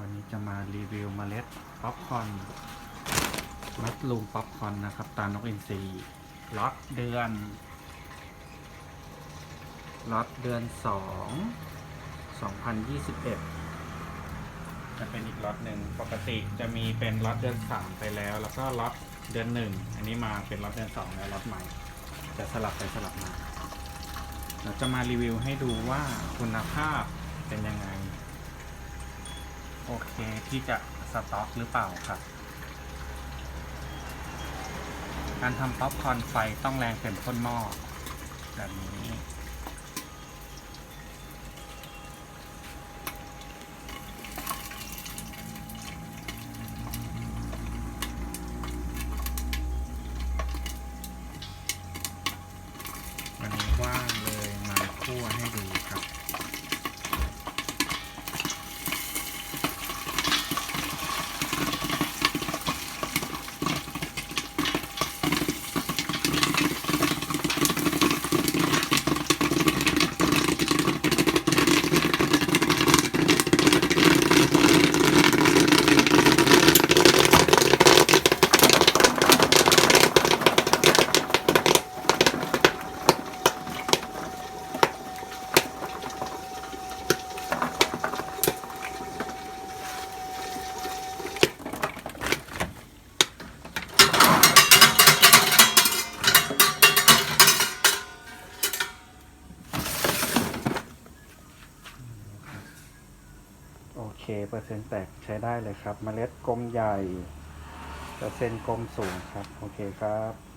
วันนี้จะมารีวิวเมล็ดป๊อปคอนมัสลูมป๊อปคอนนะครับ ตานกอินทรีล็อตเดือนล็อตเดือนสองสองพันยี่สิบเอ็ดจะเป็นอีกล็อตหนึ่งปกติจะมีเป็นล็อตเดือนสามไปแล้ว แล้วก็ล็อตเดือนหนึ่งอันนี้มาเป็นล็อตเดือนสองแล้วล็อตใหม่ จะสลับไปสลับมาเราจะมารีวิวให้ดูว่าคุณภาพเป็นยังไง โอเคที่จะสต็อกหรือเปล่าครับ การทำป๊อปคอนไฟต้องแรงเต็มข้นหม้อแบบนี้วันนี้ว่างเลยมาคั่วให้ดูครับ โอ เคเปอร์เซ็นต์แตกใช้ได้เลยครับเมล็ดกลมใหญ่ เปอร์เซ็นต์กลมสูงครับ โอเคครับ